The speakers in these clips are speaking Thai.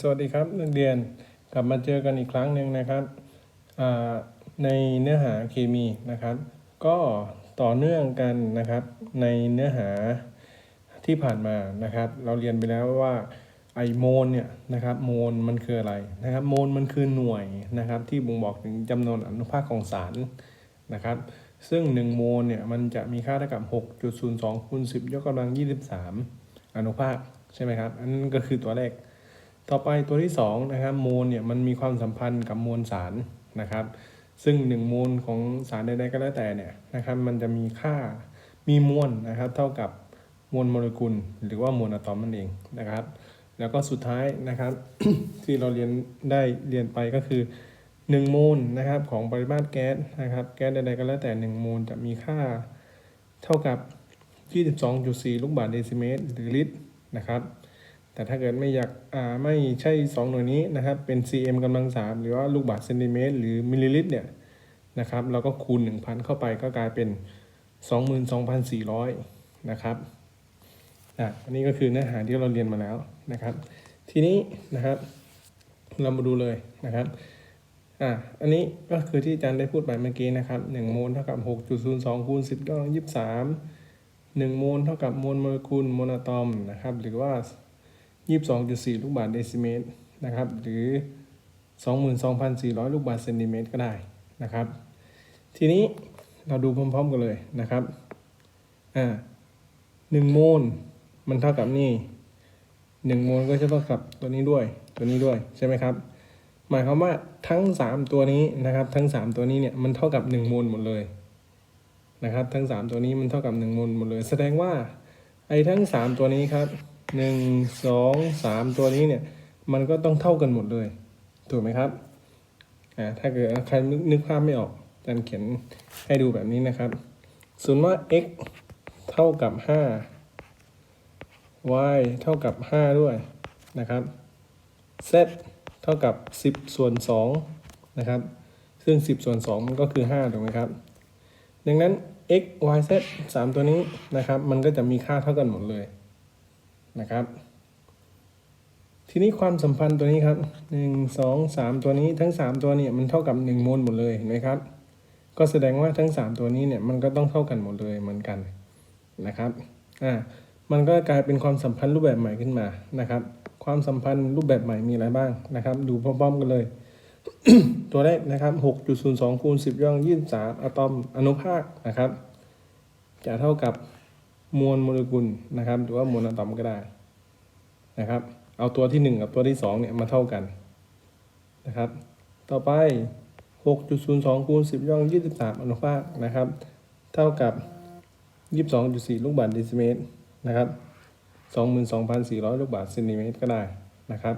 สวัสดีครับนักเรียนกลับมาเจอกันอีกครั้งหนึ่งนะครับในเนื้อหาเคมีนะครับ ก็ต่อเนื่องกันนะครับ ในเนื้อหาที่ผ่านมานะครับ เราเรียนไปแล้วว่าไอโมลเนี่ยนะครับโมลมันคืออะไรนะครับโมลมันคือหน่วยนะครับ ที่บ่งบอกถึงจำนวนอนุภาคของสารนะครับ ซึ่ง 1 โมลเนี่ยมันจะมีค่าเท่ากับ 6.02คูณ10 ยกกำลัง 23 อนุภาคใช่ไหมครับ อันนั้นก็คือตัวแรก ต่อไปตัวที่2นะครับโมลเนี่ยมันมีความสัมพันธ์กับมวลสารนะครับ ซึ่ง1โมลของสารใดๆก็แล้วแต่เนี่ยนะครับมันจะมีค่ามีมวลนะครับ เท่ากับมวลโมเลกุล หรือว่ามวลอะตอมนั่นเองนะครับ แล้วก็สุดท้ายนะครับ ที่เราเรียนได้เรียนไปก็คือ1โมลนะครับของปริมาตรแก๊สนะครับ แก๊สใดๆก็แล้วแต่1โมลจะมีค่าเท่ากับ 22.4 ลูกบาศก์เดซิเมตรหรือลิตรนะครับ แต่ถ้าเกิดไม่อยากอ่าไม่ใช่ 2 หน่วยนี้นะครับ เป็น cm กำลัง 3 หรือว่าลูกบาศก์เซนติเมตรหรือมิลลิลิตรเนี่ยนะครับเราก็คูณ 1,000 เข้าไปก็กลายเป็น 22,400 นะครับอะอันนี้ก็คือเนื้อหาที่เราเรียนมาแล้วนะครับ ทีนี้นะครับเรามาดูเลยนะครับอะอันนี้ก็คือที่อาจารย์ได้พูดไปเมื่อกี้นะครับ1โมลเท่ากับ 6.02คูณ10ก็23 1โมลเท่ากับมวลโมเลกุลโมลอะตอมนะครับหรือว่า 22.4 ลูกบาศก์เดซิเมตรนะครับ หรือ 22,400 ลูกบาศก์เซนติเมตรก็ได้นะครับ ทีนี้เราดูพร้อมๆกันเลยนะครับ อ่าหนึ่งโมลมันเท่ากับนี่หนึ่งโมลก็จะเท่ากับตัวนี้ด้วย ตัวนี้ด้วยใช่ไหมครับ หมายความว่าทั้ง 3 ตัวนี้นะครับ ทั้ง 3 ตัวนี้เนี่ยมันเท่ากับ 1 โมลหมดเลยนะครับ ทั้ง 3 ตัวนี้มันเท่ากับ 1 โมลหมดเลย แสดงว่าไอ้ทั้ง 3 ตัวนี้ครับ หนึ่งสองสามตัวนี้เนี่ย มันก็ต้องเท่ากันหมดเลย ถูกไหมครับอ่าถ้าเกิดใครนึกภาพไม่ออกอาจารย์เขียนให้ดูแบบนี้นะครับส่วนว่า x เท่ากับ 5 y เท่ากับ 5 ด้วยนะครับ z เท่ากับ 10 ส่วน2นะครับ ซึ่ง 10 ส่วน 2 มันก็คือ 5 ถูกไหมครับ ดังนั้น x y z 3 ตัวนี้นะครับ มันก็จะมีค่าเท่ากันหมดเลย นะครับ ทีนี้ความสัมพันธ์ตัวนี้ครับ1 2 3ตัวนี้ทั้ง3ตัวเนี่ยมันเท่ากับ1โมลหมดเลยเห็นไหมครับ ก็แสดงว่าทั้ง3ตัวนี้เนี่ยมันก็ต้องเท่ากันหมดเลยเหมือนกันนะครับอ่ามันก็กลายเป็นความสัมพันธ์รูปแบบใหม่ขึ้นมานะครับ ความสัมพันธ์รูปแบบใหม่มีอะไรบ้างนะครับ ดูพร้อมๆกันเลย ตัวแรกนะครับ6.02คูณ10ย่อง23อะตอมอนุภาคนะครับ จะเท่ากับ มวลโมเลกุลนะครับ หรือว่ามวลอะตอมก็ได้นะครับ เอาตัวที่ 1 กับตัวที่ 2 เนี่ยมาเท่ากันนะครับ ต่อไป 6.02คูณ10ย่อง23อนุภาคนะครับ เท่ากับ 22.4 ลูกบาศก์เดซิเมตรนะครับ22,400 ลูกบาศก์เซนติเมตรก็ได้นะครับ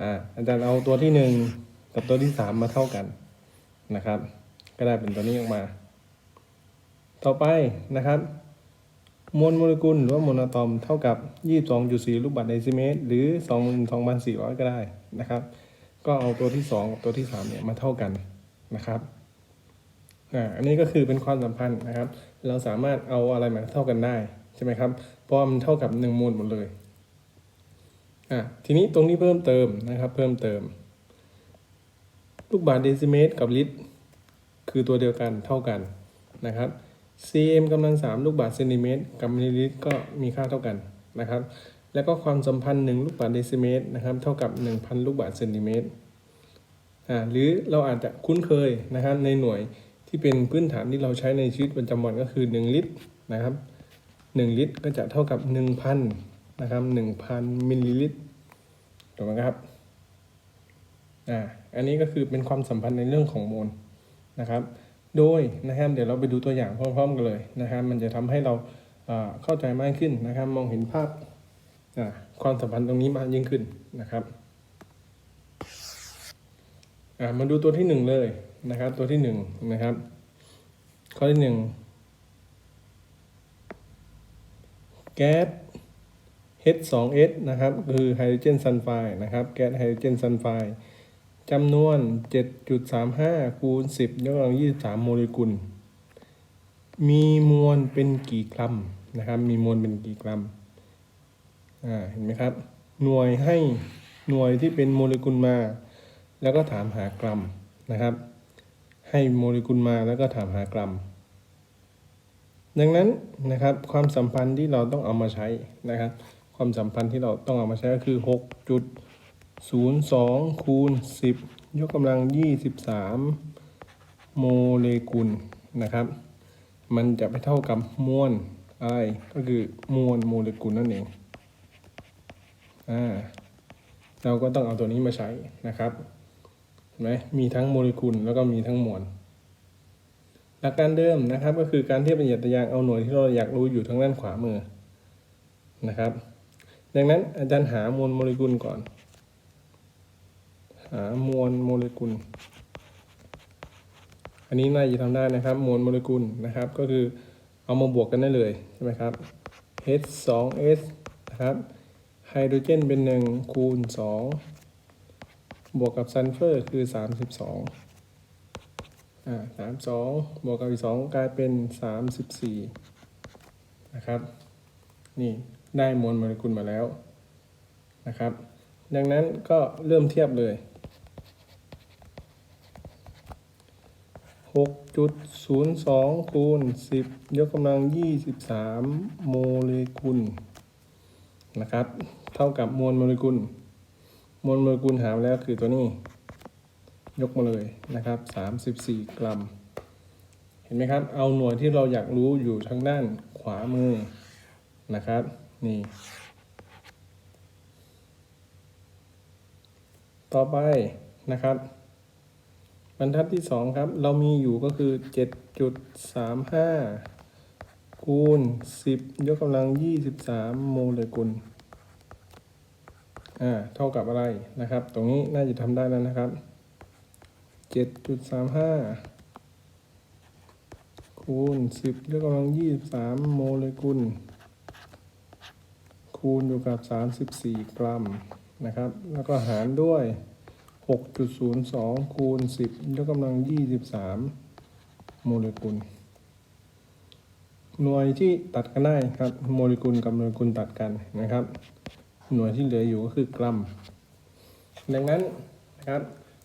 อ่าอาจารย์เอาตัวที่ 1 กับตัวที่ 3 มาเท่ากันนะครับ ก็ได้เป็นตัวนี้ออกมา ต่อไปนะครับ มวลโมเลกุลหรือว่ามวลอะตอมเท่ากับ 22.4 ลูกบาศก์เดซิเมตร หรือ 22,400 ก็ได้นะครับ ก็เอาตัวที่ 2 กับตัวที่ 3 เนี่ยมาเท่ากันนะครับอันนี้ก็คือเป็นความสัมพันธ์นะครับ เราสามารถเอาอะไรมาเท่ากันได้ใช่ไหมครับ เพราะมันเท่ากับ1โมลหมดเลยอ่าทีนี้ตรงนี้เพิ่มเติมนะครับ เพิ่มเติม ลูกบาศก์เดซิเมตรกับลิตรคือตัวเดียวกันเท่ากันนะครับ cm กำลัง 3 ลูกบาศก์เซนติเมตรกับมิลลิลิตรก็มีค่าเท่ากันนะครับ แล้วก็ความสัมพันธ์ 1 ลูกบาศก์เดซิเมตรนะครับ เท่ากับ 1,000 ลูกบาศก์เซนติเมตรอ่าหรือเราอาจจะคุ้นเคยนะครับในหน่วยที่เป็นพื้นฐานที่เราใช้ในชีวิตประจำวันก็คือ 1 ลิตรนะครับ 1 ลิตรก็จะเท่ากับ 1,000นะครับ1,000มิลลิลิตรถูกไหมครับอ่าอันนี้ก็คือเป็นความสัมพันธ์ในเรื่องของโมลนะครับ โดยนะครับเดี๋ยวเราไปดูตัวอย่างพร้อมๆกันเลยนะครับมันจะทำให้เราเข้าใจมากขึ้นนะครับ มองเห็นภาพความสัมพันธ์ตรงนี้มากยิ่งขึ้นนะครับมาดูตัวที่หนึ่งเลยนะครับ ตัวที่หนึ่งนะครับ ข้อที่หนึ่งแก๊ส H2S นะครับ คือไฮโดรเจนซัลไฟด์นะครับ แก๊สไฮโดรเจนซัลไฟด์ จำนวน 7.35 คูณ 10 ยกกำลัง 23 โมเลกุล มีมวลเป็นกี่กรัมนะครับ มีมวลเป็นกี่กรัม อ่า เห็นไหมครับ หน่วยให้หน่วยที่เป็นโมเลกุลมา แล้วก็ถามหากรัมนะครับ ให้โมเลกุลมาแล้วก็ถามหากรัม ดังนั้นนะครับ ความสัมพันธ์ที่เราต้องเอามาใช้นะครับ ความสัมพันธ์ที่เราต้องเอามาใช้ก็คือ 0.2 คูณ 10 ยกกำลัง 23 โมเลกุลนะครับ มันจะไปเท่ากับมวลอะไรก็คือมวลโมเลกุลนั่นเอง อ่า เราก็ต้องเอาตัวนี้มาใช้นะครับเห็นไหมมีทั้งโมเลกุลแล้วก็มีทั้งมวลหลักการเดิมนะครับก็คือการเทียบเป็นหยัดตยางเอาหน่วยที่เราอยากรู้อยู่ทางด้านขวามือนะครับ ดังนั้นอาจารย์หามวลโมเลกุลก่อน หามวลโมเลกุล อันนี้น่าจะทำได้นะครับ มวลโมเลกุลนะครับ ก็คือเอามาบวกกันได้เลยใช่ไหมครับ H 2 S นะครับ ไฮโดรเจนเป็น 1 คูณ 2 บวกกับซัลเฟอร์คือ 32อ่าสามสองบวกกับอีกสองกลายเป็นสามสิบสี่นะครับ นี่ได้มวลโมเลกุลมาแล้วนะครับ ดังนั้นก็เริ่มเทียบเลย หกจุดศูนย์สองคูณสิบยกกำลังยี่สิบสามโมเลกุลนะครับ เท่ากับมวลโมเลกุล มวลโมเลกุลหามาแล้วคือตัวนี้ ยกมาเลยนะครับ 34 กรัม เห็นไหมครับ เอาหน่วยที่เราอยากรู้อยู่ทางด้านขวามือนะครับ นี่ ต่อไปนะครับ บรรทัดที่2ครับ เรามีอยู่ก็คือ7.35คูณ10ยกกำลัง23โมเลกุลอ่าเท่ากับอะไรนะครับ ตรงนี้น่าจะทำได้แล้วนะครับเจ็ดจุดสามห้าคูณสิบยกกำลังยี่สามโมเลกุล คูณอยู่กับสามสิบสี่กรัมนะครับ แล้วก็หารด้วย หกจุดศูนย์สองคูณสิบยกกำลังยี่สิบสามโมเลกุล หน่วยที่ตัดกันได้ครับ โมเลกุลกับโมเลกุลตัดกันนะครับ หน่วยที่เหลืออยู่ก็คือกรัม ดังนั้นนะครับ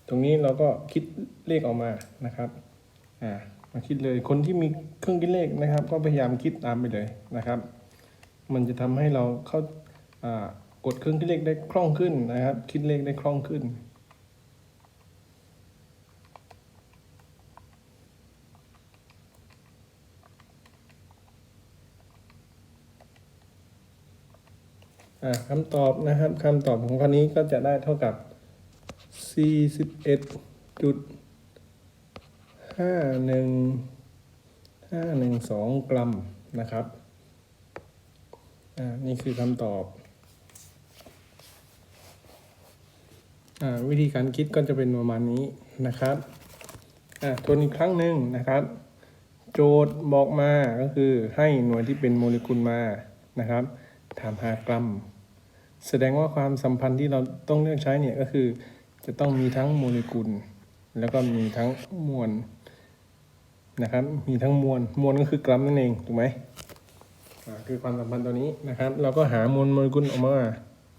ตรงนี้เราก็คิดเลขออกมานะครับ อ่า มาคิดเลย คนที่มีเครื่องคิดเลขนะครับ ก็พยายามคิดตามไปเลยนะครับ มันจะทำให้เราเข้า อ่ากดเครื่องคิดเลขได้คล่องขึ้นนะครับ คิดเลขได้คล่องขึ้น คำตอบนะครับคำตอบของข้อนี้ก็จะได้เท่ากับสี่สิบเอ็ดจุดห้าหนึ่งห้าหนึ่งสองกรัมนะครับนี่คือคำตอบอวิธีการคิดก็จะเป็นประมาณนี้นะครับทวนอีกครั้งหนึ่งนะครับ โจทย์บอกมาก็คือให้หน่วยที่เป็นโมเลกุลมานะครับถามหากรัม แสดงว่าความสัมพันธ์ที่เราต้องเลือกใช้เนี่ยก็คือจะต้องมีทั้งโมเลกุล แล้วก็มีทั้งมวลนะครับ มีทั้งมวลมวลก็คือกรัมนั่นเองถูกไหมคือความสัมพันธ์ตัวนี้นะครับ เราก็หามวลโมเลกุลออกมา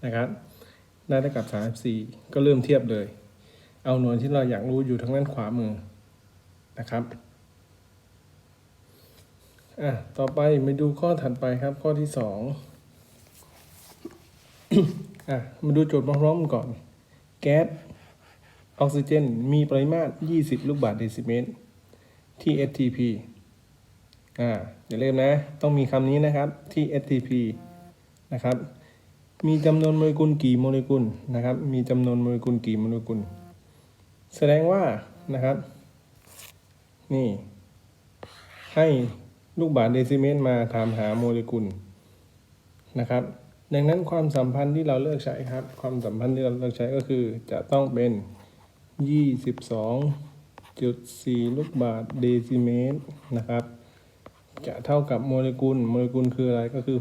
นะครับได้เท่ากับ34ก็เริ่มเทียบเลย เอาหน่วยที่เราอยากรู้อยู่ทางด้านขวามือนะครับอะต่อไปมาดูข้อถัดไปครับข้อที่สอง อะมาดูโจทย์พร้อมๆกันก่อน แก๊สออกซิเจน มีปริมาตร 20 ลูกบาศก์เดซิเมตร ที่ STP อ่าอย่าลืมนะ ต้องมีคำนี้นะครับที่ STP นะครับ มีจำนวนโมเลกุลกี่โมเลกุลนะครับ มีจำนวนโมเลกุลกี่โมเลกุล แสดงว่านะครับ นี่ ให้ลูกบาศก์เดซิเมตรมาถามหาโมเลกุลนะครับ ดังนั้นความสัมพันธ์ที่เราเลือกใช้ครับ ความสัมพันธ์ที่เราเลือกใช้ก็คือจะต้องเป็น 22.4 ลูกบาศก์เดซิเมตรนะครับ จะเท่ากับโมเลกุล โมเลกุลคืออะไรก็คือ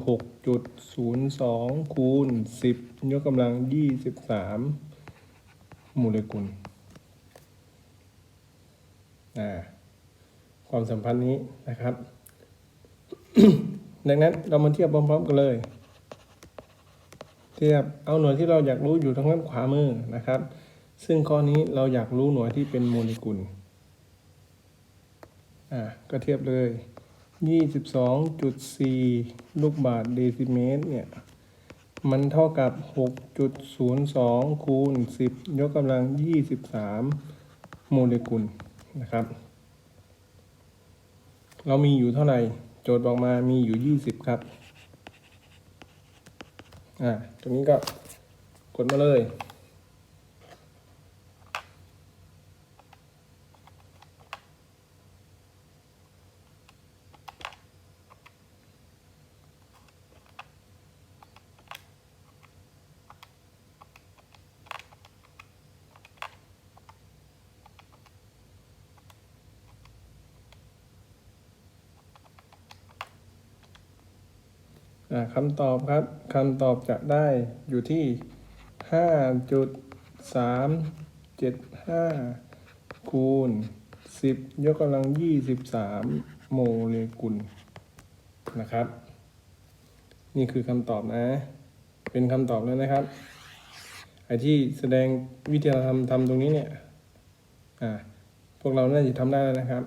6.02 คูณ 10 ยกกำลัง 23 โมเลกุลอ่าความสัมพันธ์นี้นะครับ ดังนั้นเรามาเทียบพร้อมๆกันเลย เทียบเอาหน่วยที่เราอยากรู้อยู่ทางด้านขวามือนะครับ ซึ่งข้อนี้เราอยากรู้หน่วยที่เป็นโมเลกุลอะก็เทียบเลย 22.4 ลูกบาศก์เดซิเมตรเนี่ยมันเท่ากับ 6.02 คูณ 10 ยกกำลัง 23 โมเลกุลนะครับ เรามีอยู่เท่าไหร่ โจทย์บอกมามีอยู่ 20 ครับ อ่าตรงนี้ก็กดมาเลย คำตอบครับคำตอบจะได้อยู่ที่ 5.375 คูณ 10 ยกกำลัง 23 โมเลกุลนะครับ นี่คือคำตอบนะ เป็นคำตอบแล้วนะครับ ไอที่แสดงวิธีทำทำตรงนี้เนี่ยอ่าพวกเราน่าจะทำได้แล้วนะครับ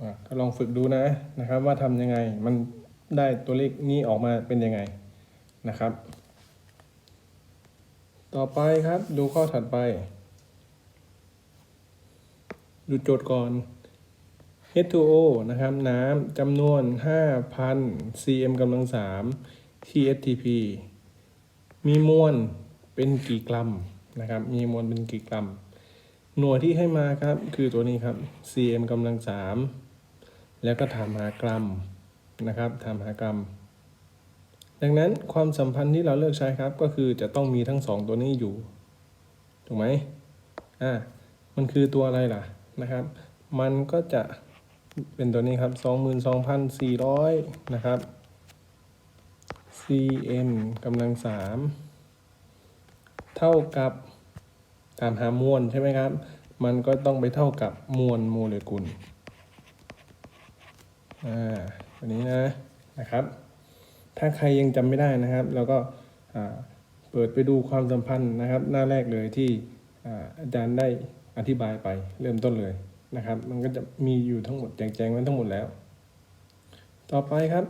อ่าก็ลองฝึกดูนะนะครับว่าทำยังไงมัน ได้ตัวเลขนี้ออกมาเป็นยังไงนะครับ ต่อไปครับดูข้อถัดไป ดูโจทย์ก่อน H2O นะครับน้ำจำนวน 5,000 cm กำลัง 3 TSTP มีมวลเป็นกี่กรัมนะครับ มีมวลเป็นกี่กรัม หน่วยที่ให้มาครับ คือตัวนี้ครับ cm กำลัง 3 แล้วก็ถามหากรัม นะครับทำหากรรม ดังนั้นความสัมพันธ์ที่เราเลือกใช้ครับก็คือจะต้องมีทั้งสองตัวนี้อยู่ ถูกไหมอ่ามันคือตัวอะไรล่ะนะครับ มันก็จะเป็นตัวนี้ครับ 22,400 นะครับ cm กำลัง 3 เท่ากับตามหามวลใช่ไหมครับ มันก็ต้องไปเท่ากับมวลโมเลกุล อ่า ตัวนี้นะนะครับ ถ้าใครยังจำไม่ได้นะครับ เราก็เปิดไปดูความสัมพันธ์นะครับ หน้าแรกเลยที่อาจารย์ได้อธิบายไปเริ่มต้นเลยนะครับ มันก็จะมีอยู่ทั้งหมดแจงๆไว้ทั้งหมดแล้ว ต่อไปครับ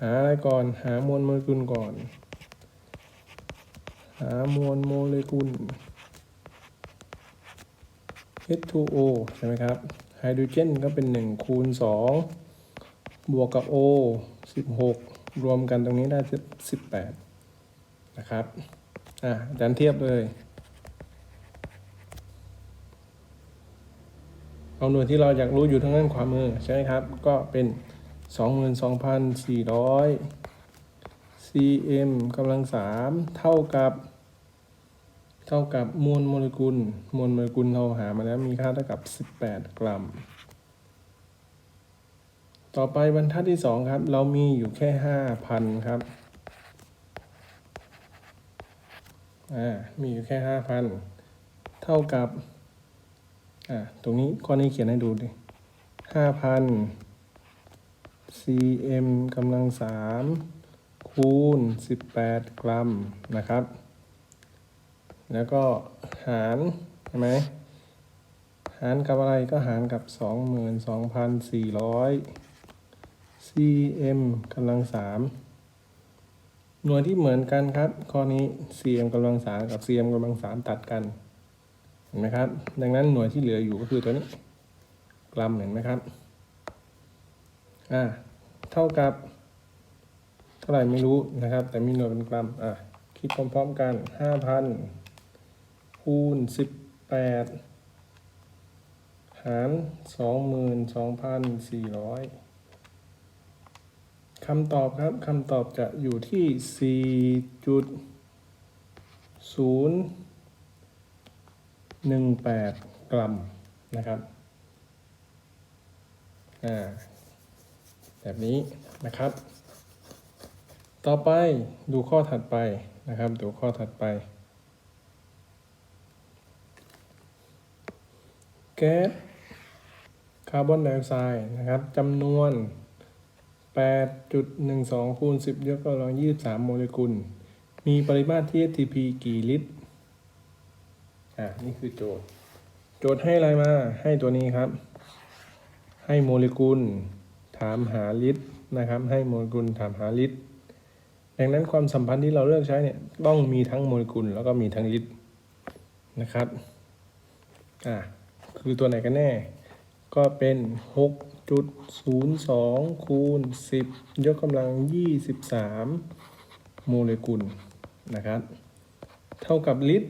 หาอะไรก่อนหามวลโมเลกุลก่อน หามวลโมเลกุล H2O ใช่ไหมครับ ไฮโดรเจนก็เป็น 1 คูณ 2 บวกกับ O 16 รวมกันตรงนี้ได้ 18 นะครับ อะดันเทียบเลย เอาหน่วยที่เราอยากรู้อยู่ทางด้านขวามือ ใช่ไหมครับ ก็เป็น 22,400 cm กำลัง 3 เท่ากับ เท่ากับมวลโมเลกุล มวลโมเลกุลเราหามาแล้วมีค่าเท่ากับ 18 กรัม ต่อไปบรรทัดที่ 2 ครับ เรามีอยู่แค่ 5,000 ครับ อ่า มีอยู่แค่ 5,000 เท่ากับ อ่า ตรงนี้ข้อนี้เขียนให้ดูดิ5,000 cm กำลัง3คูณ 18 กรัมนะครับ แล้วก็หารใช่ไหมหารกับอะไรก็หารกับ 22,400 cm กำลัง3หน่วยที่เหมือนกันครับ ข้อนี้ cm กำลัง3กับ cm กำลัง3ตัดกัน เห็นไหมครับ ดังนั้นหน่วยที่เหลืออยู่ก็คือตัวนี้ กรัมเห็นไหมครับ อ่า เท่ากับ เท่าไหร่ไม่รู้นะครับ แต่มีหน่วยเป็นกรัม อะคิดพร้อมๆกัน 5,000 คูณ18หาร22,400คำตอบครับคำตอบจะอยู่ที่4.018กรัมนะครับอ่าแบบนี้นะครับ ต่อไปดูข้อถัดไปนะครับ ดูข้อถัดไป แก๊สคาร์บอนไดออกไซด์นะครับจำนวน 8.12คูณ10ยกกำลัง23 โมเลกุล มีปริมาตรที่ ATP กี่ลิตร อะนี่คือโจทย์ โจทย์ให้อะไรมา ให้ตัวนี้ครับ ให้โมเลกุลถามหาลิตรนะครับ ให้โมเลกุลถามหาลิตร ดังนั้นความสัมพันธ์ที่เราเลือกใช้เนี่ย ต้องมีทั้งโมเลกุลแล้วก็มีทั้งลิตรนะครับ อะ คือตัวไหนกันแน่ ก็เป็น 6.02 คูณ 10 ยกกำลัง 23 โมเลกุลนะครับ เท่ากับลิตร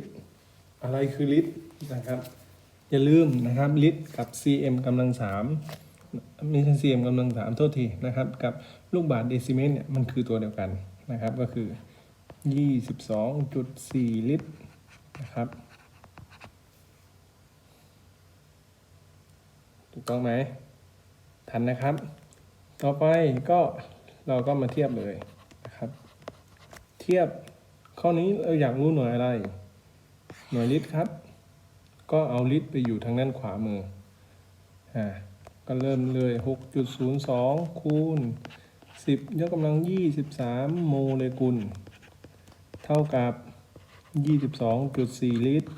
อะไรคือลิตรนะครับ อย่าลืมนะครับลิตรกับ cm กำลัง 3 ไม่ใช่ cm กำลัง 3 โทษทีนะครับ กับลูกบาศก์เดซิเมตรเนี่ยมันคือตัวเดียวกันนะครับก็คือ 22.4 ลิตรนะครับ ถูกต้องไหมทันนะครับ ต่อไปก็เราก็มาเทียบเลยนะครับ เทียบข้อนี้เราอยากรู้หน่วยอะไร หน่วยลิตรครับ ก็เอาลิตรไปอยู่ทางด้านขวามืออ่าก็เริ่มเลย 6.02 คูณ 10 ยกกำลัง 23 โมเลกุล เท่ากับ 22.4 ลิตร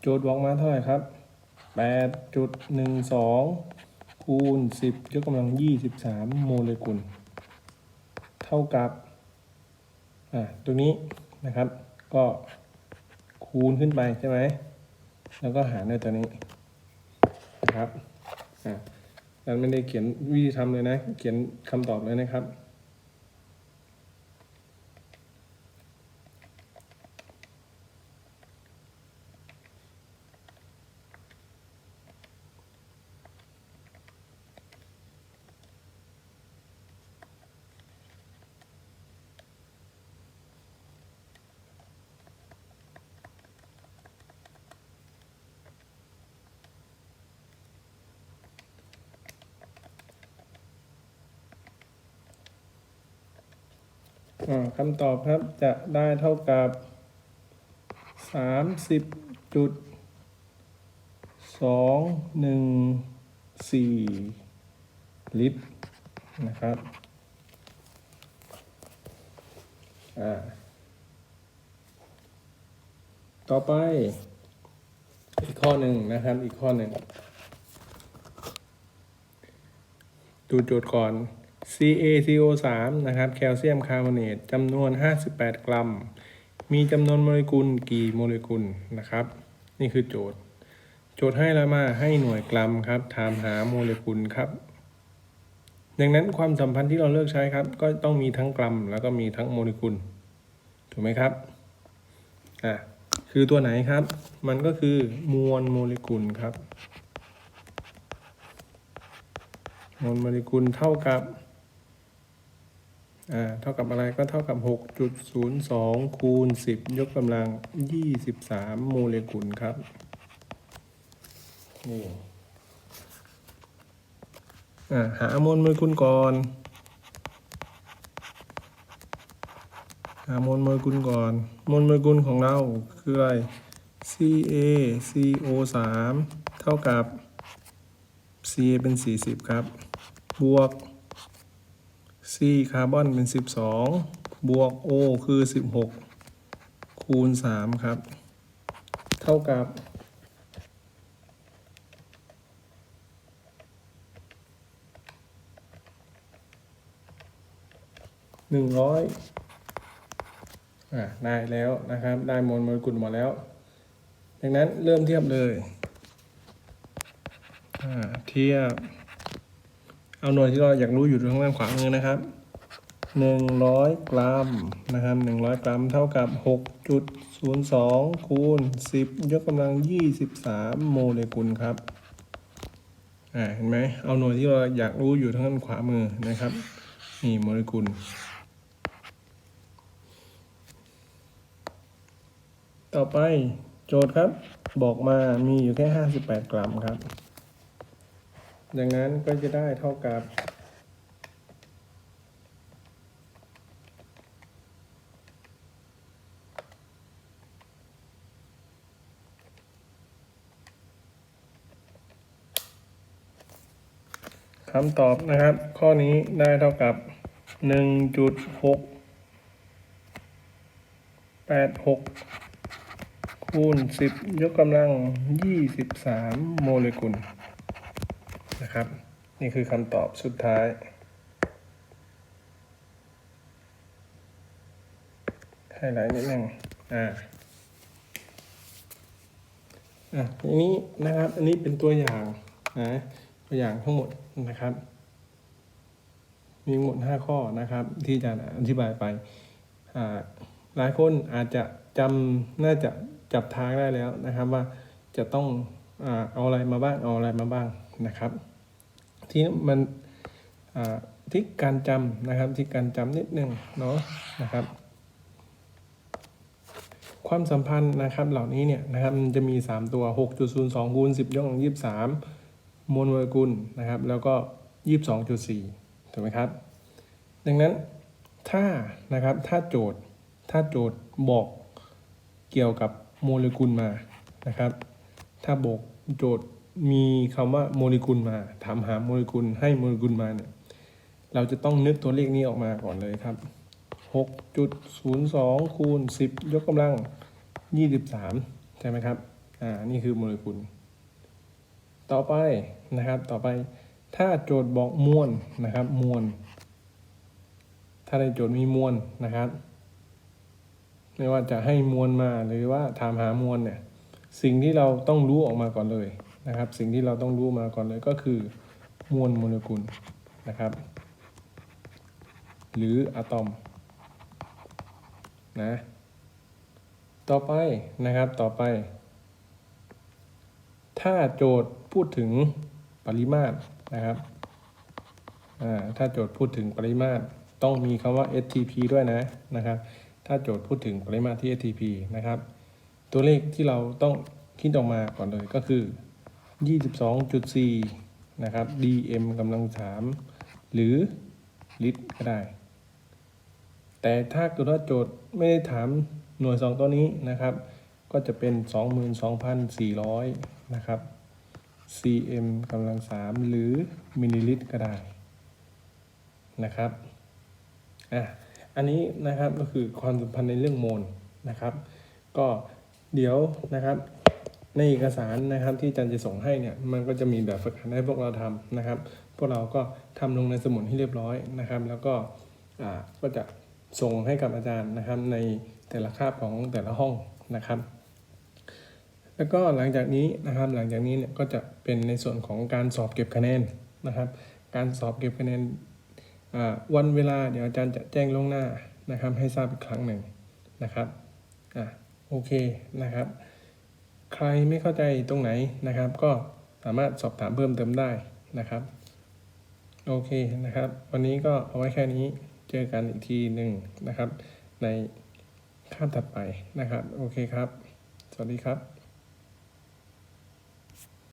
โจทย์บอกมาเท่าไหร่ครับ 8.12 คูณ 10 ยกกำลัง 23 โมเลกุล เท่ากับอ่าตรงนี้นะครับ ก็คูณขึ้นไปใช่ไหม แล้วก็หารด้วยตัวนี้นะครับอ่านั้นไม่ได้เขียนวิธีทำเลยนะ เขียนคำตอบเลยนะครับ คำตอบครับจะได้เท่ากับสามสิบจุดสองหนึ่งสี่ลิตรนะครับต่อไป อีกข้อหนึ่งนะครับ อีกข้อหนึ่ง ดูโจทย์ก่อน CaCO3 นะครับแคลเซียมคาร์บอเนตจำนวน 58 กรัม มีจำนวนโมเลกุลกี่โมเลกุลนะครับ นี่คือโจทย์ โจทย์ให้แล้วมาให้หน่วยกรัมครับถามหาโมเลกุลครับ ดังนั้นความสัมพันธ์ที่เราเลือกใช้ครับ ก็ต้องมีทั้งกรัม แล้วก็มีทั้งโมเลกุล ถูกไหมครับอะคือตัวไหนครับ มันก็คือมวลโมเลกุลครับ มวลโมเลกุลเท่ากับ อ่าเท่ากับอะไรก็เท่ากับ 6.02 คูณ 10 ยกกำลัง 23 โมเลกุลครับ นี่อ่าหามลโมเลกุลก่อน หามลโมเลกุลก่อนมลโมเลกุลของเราคืออะไร CaCO3 เท่ากับ Ca เป็น 40 ครับ บวก C คาร์บอนเป็น 12 บวก O คือ 16 คูณ 3 ครับ เท่ากับ100อะ ได้แล้วนะครับ ได้มวลโมเลกุลมาแล้ว ดังนั้นเริ่มเทียบเลย อ่า เทียบ เอาหน่วยที่เราอยากรู้อยู่ทางด้านขวามือนะครับหนึ่งร้อยกรัมนะครับหนึ่งร้อยกรัมเท่ากับหกจุดศูนย์สองคูณสิบยกกำลังยี่สิบสามโมเลกุลครับอ่าเห็นไหมเอาหน่วยที่เราอยากรู้อยู่ทางด้านขวามือนะครับนี่โมเลกุล ต่อไปโจทย์ครับ บอกมามีอยู่แค่ห้าสิบแปดกรัมครับ ดังนั้นก็จะได้เท่ากับคำตอบนะครับ ข้อนี้ได้เท่ากับหนึ่งจุดหกแปดหกคูณสิบยกกำลังยี่สิบสามโมเลกุล นะครับ นี่คือคำตอบสุดท้ายให้ไลท์นิดนึงอ่าอะทีนี้นะครับ อันนี้เป็นตัวอย่างนะตัวอย่างทั้งหมดนะครับ มีหมดห้าข้อนะครับ ที่อาจารย์อธิบายไปอ่าหลายคนอาจจะจำน่าจะจับทางได้แล้วนะครับว่าจะต้องอเอาอะไรมาบ้างเอาอะไรมาบ้างนะครับ ที่มันที่การจำนะครับที่การจำนิดนึงเนาะนะครับ ความสัมพันธ์นะครับเหล่านี้เนี่ยนะครับมันจะมี 3 ตัว 6.02คูณ10ยกกำลัง23 มวลโมเลกุลนะครับ แล้วก็ 22.4 ถูกไหมครับ ดังนั้นถ้านะครับถ้าโจทย์ถ้าโจทย์บอกเกี่ยวกับโมเลกุลมานะครับ ถ้าบอกโจทย์ มีคำว่าโมเลกุลมา ถามหาโมเลกุลให้โมเลกุลมาเนี่ยเราจะต้องนึกตัวเลขนี้ออกมาก่อนเลยครับ 6.02 คูณ 10 ยกกำลัง 23 ใช่ไหมครับ อ่า นี่คือโมเลกุล ต่อไปนะครับ ต่อไป ถ้าโจทย์บอกมวลนะครับ มวล ถ้าในโจทย์มีมวลนะครับ ไม่ว่าจะให้มวลมาหรือว่าถามหามวลเนี่ย สิ่งที่เราต้องรู้ออกมาก่อนเลย นะครับ สิ่งที่เราต้องรู้มาก่อนเลยก็คือมวลโมเลกุลนะครับ หรืออะตอมนะต่อไปนะครับต่อไป ถ้าโจทย์พูดถึงปริมาตรนะครับถ้าโจทย์พูดถึงปริมาตรต้องมีคำว่า STP ด้วยนะนะครับ ถ้าโจทย์พูดถึงปริมาตรที่ STP นะครับ ตัวเลขที่เราต้องคิดออกมาก่อนเลยก็คือ 22.4 นะครับ dm กำลัง3หรือลิตรก็ได้ แต่ถ้าเกิดว่าโจทย์ไม่ได้ถามหน่วยสองตัวนี้นะครับ ก็จะเป็น 22,400 นะครับ cm กำลัง3หรือมิลลิลิตรก็ได้นะครับอะอันนี้นะครับก็คือความสัมพันธ์ในเรื่องโมลนะครับ ก็เดี๋ยวนะครับ ในเอกสารนะครับที่อาจารย์จะส่งให้เนี่ยมันก็จะมีแบบฝึกหัดให้พวกเราทำนะครับ พวกเราก็ทำลงในสมุดให้เรียบร้อยนะครับ แล้วก็อ่าก็จะส่งให้กับอาจารย์นะครับในแต่ละคาบของแต่ละห้องนะครับ แล้วก็หลังจากนี้นะครับหลังจากนี้เนี่ยก็จะเป็นในส่วนของการสอบเก็บคะแนนนะครับ การสอบเก็บคะแนนอ่าวันเวลาเดี๋ยวอาจารย์จะแจ้งล่วงหน้านะครับ ให้ทราบอีกครั้งหนึ่งนะครับอะโอเคนะครับ ใครไม่เข้าใจตรงไหนนะครับ ก็สามารถสอบถามเพิ่มเติมได้นะครับ โอเคนะครับ วันนี้ก็เอาไว้แค่นี้เจอกันอีกทีหนึ่งนะครับ ในคาบถัดไปนะครับ โอเคครับ สวัสดีครับ